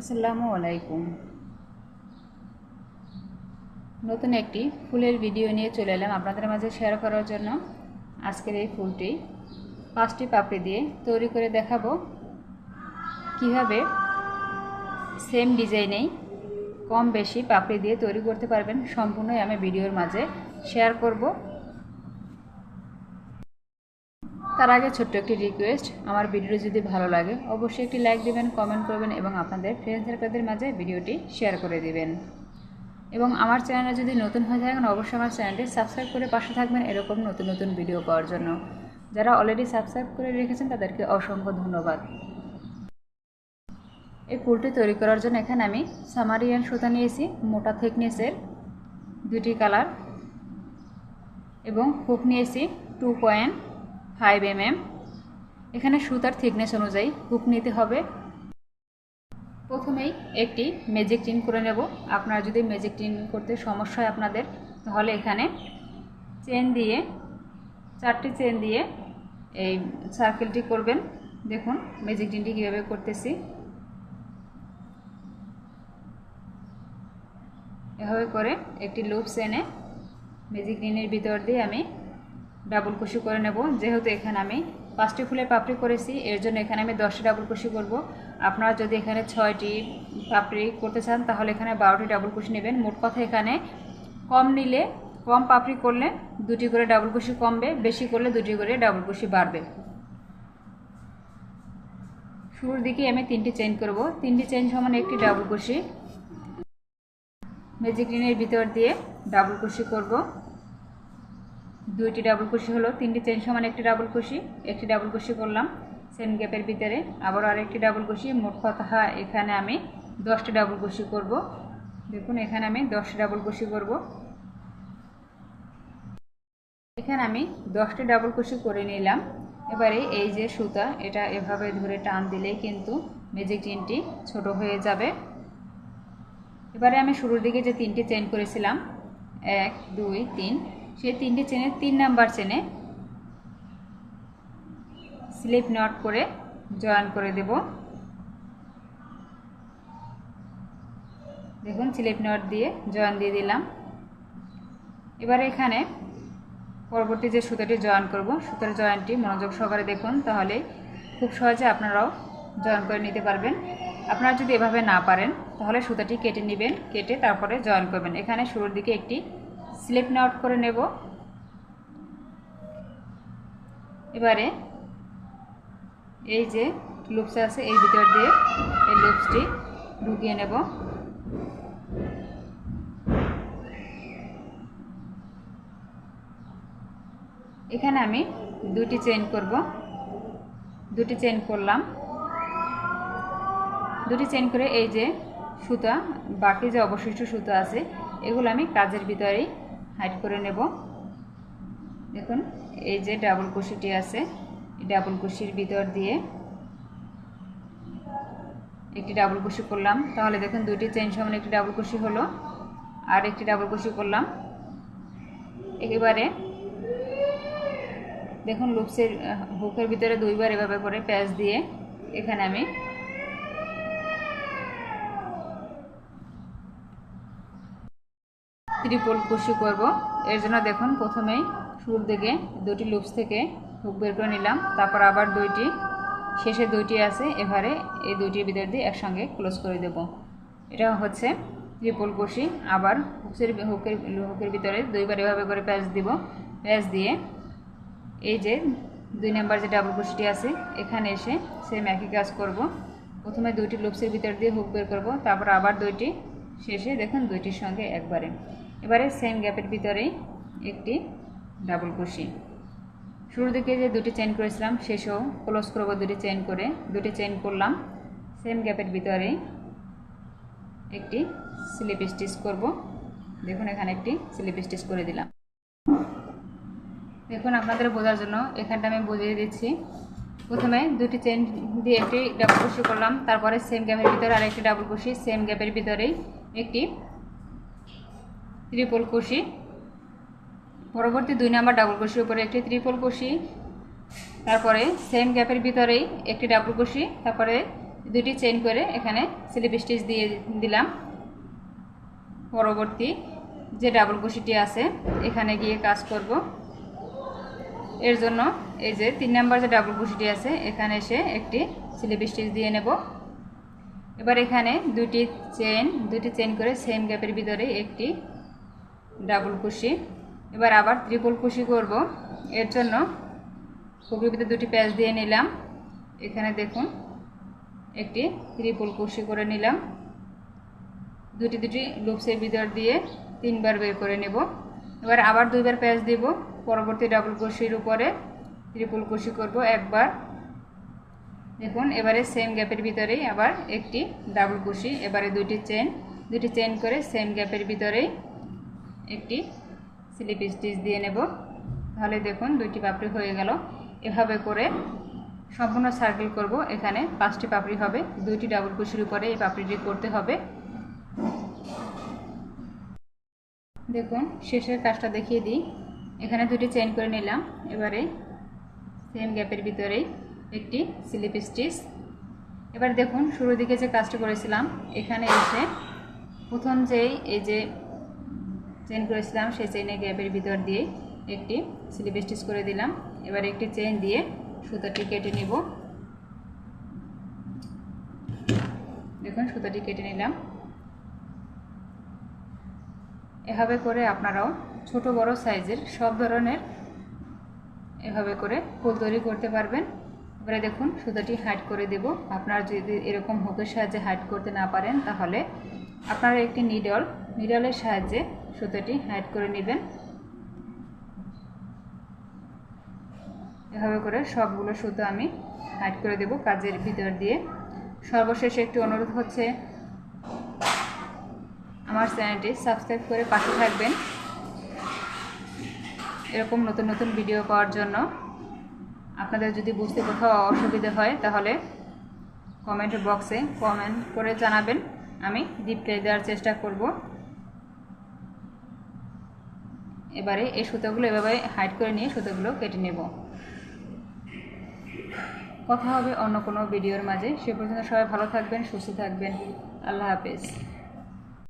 আসসালামু আলাইকুম। নতুন একটি ফুলের ভিডিও নিয়ে চলে এলাম আপনাদের মাঝে শেয়ার করার জন্য। আজকের এই ফুলটি পাঁচটি পাপড়ি দিয়ে তৈরি করে দেখাবো। কীভাবে সেম ডিজাইনেই কম বেশি পাপড়ি দিয়ে তৈরি করতে পারবেন সম্পূর্ণই আমি ভিডিওর মাঝে শেয়ার করব। তার আগে ছোট্ট একটি রিকোয়েস্ট আমার ভিডিও যদি ভালো লাগে, অবশ্যই একটি লাইক দিবেন কমেন্ট করবেন এবং আপনাদের ফ্রেন্ড সার্কেলদের মাঝে ভিডিওটি শেয়ার করে দিবেন। এবং আমার চ্যানেলে যদি নতুন হয়ে থাকেন, অবশ্যই আমার চ্যানেলটি সাবস্ক্রাইব করে পাশে থাকবেন এরকম নতুন নতুন ভিডিও পাওয়ার জন্য। যারা অলরেডি সাবস্ক্রাইব করে রেখেছেন, তাদেরকে অসংখ্য ধন্যবাদ। এই ফুলটি তৈরি করার জন্য এখানে আমি সামারিয়ান সুতা নিয়েছি, মোটা থিকনেসের দুটি কালার এবং হুক নিয়েছি two point five M M এখানে সুতার থিকনেস অনুযায়ী হুক নিতে হবে। প্রথমেই একটি ম্যাজিক টিন করে নেব। আপনারা যদি ম্যাজিক টিন করতে সমস্যা হয় আপনাদের, তাহলে এখানে চেন দিয়ে, চারটি চেন দিয়ে এই সার্কেলটি করবেন। দেখুন ম্যাজিক টিনটি কীভাবে করতেছি। এভাবে করে একটি লুপস এনে ম্যাজিক টিনের ভিতর দিয়ে আমি ডাবল কুশি করে নেব। যেহেতু এখানে আমি পাঁচটি ফুলের পাপড়ি করেছি, এর জন্য এখানে আমি দশটি ডাবল কুশি করব। আপনারা যদি এখানে ছয়টি পাপড়ি করতে চান, তাহলে এখানে বারোটি ডাবল কুশি নেবেন। মোট কথা এখানে কম নিলে, কম পাপড়ি করলে দুটি করে ডাবল কুশি কমবে, বেশি করলে দুটি করে ডাবল কুশি বাড়বে। শুরুর দিকে আমি তিনটি চেন করব। তিনটি চেন সমান একটি ডাবল কুশি ম্যাজিক ভিতর দিয়ে ডাবল কুশি করব। দুইটি ডাবল কুশি হলো, তিনটি চেন সমান একটি ডাবল কুশি একটি ডাবল কুশি করলাম সেম গ্যাপের ভিতরে। আবার আরেকটি ডাবল কুশি মোট কথা এখানে আমি দশটি ডাবল কুশি করব। দেখুন, এখানে আমি দশটি ডাবল কুশি করব। এখানে আমি দশটি ডাবল কুশি করে নিলাম। এবারে এই যে সুতা, এটা এভাবে ধরে টান দিলেই কিন্তু ম্যাজিক টিনটি ছোট হয়ে যাবে। এবারে আমি শুরুর দিকে যে তিনটি চেন করেছিলাম, এক, দুই, তিন সেই তিনটি চেনে, তিন নাম্বার চেনে। স্লিপ নট করে জয়েন করে দেব। দেখুন, স্লিপ নট দিয়ে জয়েন দিয়ে দিলাম। এবারে এখানে পরবর্তী যে সুতোটি জয়েন করব, সুতোর জয়েন্টটি মনোযোগ সহকারে দেখুন, তাহলে খুব সহজে আপনারাও জয়েন করে নিতে পারবেন। আপনারা যদি এভাবে না পারেন, তাহলে সুতাটি কেটে নেবেন, কেটে তারপরে জয়েন করবেন। এখানে শুরুর দিকে একটি স্লিপ নট করে নেব। এবারে এই যে লুপস আছে, এই ভিতর দিয়ে এই লুপসটি ঢুকিয়ে নেব। এখানে আমি দুটি চেন করব। দুটি চেন করলাম। দুটি চেন করে এই যে সুতা, বাকি যে অবশিষ্ট সুতা আছে, এগুলো আমি কাজের ভিতরেই হাইড করে নেব। দেখুন, এই যে ডাবল কুশিটি আছে, এই ডাবল কুশির ভিতর দিয়ে একটি ডাবল কুশি করলাম। তাহলে দেখুন দুটি চেন সমান একটি ডাবল কুশি হলো, আর একটি ডাবল কুশি করলাম। একেবারে দেখুন, লুপসের হুকের ভিতরে দুইবার এভাবে করে প্যাচ দিয়ে এখানে আমি ত্রিপল কুশি করব। এর জন্য দেখুন, প্রথমেই শুরুর দিকে দুটি লুপস থেকে হুক বের করে নিলাম। তারপর আবার দুইটি, শেষে দুইটি আছে, এবারে এই দুইটির ভিতর দিয়ে একসঙ্গে ক্লোজ করে দেব। এটা হচ্ছে ত্রিপল কুশি আবার হুকসের হুকের হুকের ভিতরে দুইবার এভাবে করে প্যাচ দিব। প্যাচ দিয়ে এই যে দুই নাম্বার যে ডাবল কুশিটি আছে, এখানে এসে সেম একই কাজ করব। প্রথমে দুইটি লুপসের ভিতর দিয়ে হুক বের করব, তারপর আবার দুইটি, শেষে দেখুন দুইটির সঙ্গে একবারে। এবারে সেম গ্যাপের ভিতরেই একটি ডাবল কুশি শুরুর দিকে যে দুটি চেন করেছিলাম, শেষেও ক্লোজ করব দুটি চেন করে। দুটি চেন করলাম সেম গ্যাপের ভিতরেই একটি স্লিপ স্টিচ করব। দেখুন, এখানে একটি স্লিপ স্টিচ করে দিলাম। দেখুন, আপনাদের বোঝার জন্য এখানটা আমি বুঝিয়ে দিচ্ছি। প্রথমে দুটি চেন দিয়ে একটি ডাবল কুশি করলাম, তারপরে সেম গ্যাপের ভিতরে আরেকটি ডাবল কুশি সেম গ্যাপের ভিতরেই একটি ত্রিপল কুশি পরবর্তী দুই নাম্বার ডাবল কুশির উপরে একটি ত্রিপল কুশি তারপরে সেম গ্যাপের ভিতরেই একটি ডাবল কুশি তারপরে দুটি চেইন করে এখানে স্লিপ স্টিচ দিয়ে দিলাম। পরবর্তী যে ডাবল কুশিটি আছে, এখানে গিয়ে কাজ করব। এর জন্য এই যে তিন নাম্বার যে ডাবল কুশিটি আছে, এখানে এসে একটি স্লিপ স্টিচ দিয়ে নেব। এবার এখানে দুটি চেন দুটি চেন করে সেম গ্যাপের ভিতরে একটি ডাবল কুশি। এবার আবার ত্রিপল কুশি করব। এর জন্য খুবই ভিতরে দুটি প্যাচ দিয়ে নিলাম। এখানে দেখুন, একটি ত্রিপল কুশি করে নিলাম। দুটি দুটি লুপসের ভিতর দিয়ে তিনবার বের করে নেব। এবার আবার দুইবার প্যাচ দিব। পরবর্তী ডাবল কুশির উপরে ত্রিপল কুশি করব একবার। দেখুন, এবারে সেম গ্যাপের ভিতরেই আবার একটি ডাবল কুশি, এবারে দুটি চেন দুটি চেন করে সেম গ্যাপের ভিতরেই একটি স্লিপ স্টিচ দিয়ে নেব। তাহলে দেখুন দুইটি পাপড়ি হয়ে গেল। এভাবে করে সম্পূর্ণ সার্কেল করব। এখানে পাঁচটি পাপড়ি হবে। দুইটি ডাবল কুশির উপরে এই পাপড়িটি করতে হবে। দেখুন, শেষের কাজটা দেখিয়ে দিই। এখানে দুটি চেইন করে নিলাম। এবারে সেম গ্যাপের ভিতরেই একটি স্লিপ স্টিচ এবার দেখুন, শুরুর দিকে যে কাজটা করেছিলাম, এখানে এসে প্রথম যেই, এই যে চেইন করেছিলাম, সেই চেইনের গ্যাপের ভিতর দিয়ে একটি স্লিপ স্টিচ করে দিলাম। এবার একটি চেইন দিয়ে সুতাটি কেটে নিব। দেখুন, সুতাটি কেটে নিলাম। এভাবে করে আপনারাও ছোট, বড় সাইজের সব ধরনের এভাবে করে ফুল তৈরি করতে পারবেন। এবারে দেখুন, সুতাটি হাইট করে দেব। আপনারা যদি এরকম হুকের সাহায্যে হাইট করতে না পারেন, তাহলে আপনারা একটি নিডল, নিডলের সাহায্যে সুতাটি হাইট করে নেবেন। এভাবে করে সবগুলো সুতো আমি হাইট করে দেব কাজের ভিতর দিয়ে। সর্বশেষে একটি অনুরোধ হচ্ছে, আমার চ্যানেলটি সাবস্ক্রাইব করে পাশে থাকবেন। এরকম নতুন নতুন ভিডিও পাওয়ার জন্য। আপনাদের যদি বুঝতে কোথাও অসুবিধা হয়, তাহলে কমেন্ট বক্সে কমেন্ট করে জানাবেন। আমি রিপ্লাই দেওয়ার চেষ্টা করব। এবারে এই সুতোগুলো এভাবে হাইড করে নিয়ে সুতোগুলো কেটে নেব। কথা হবে অন্য কোনো ভিডিওর মাঝে। সে পর্যন্ত সবাই ভালো থাকবেন, সুস্থ থাকবেন। আল্লাহ হাফেজ।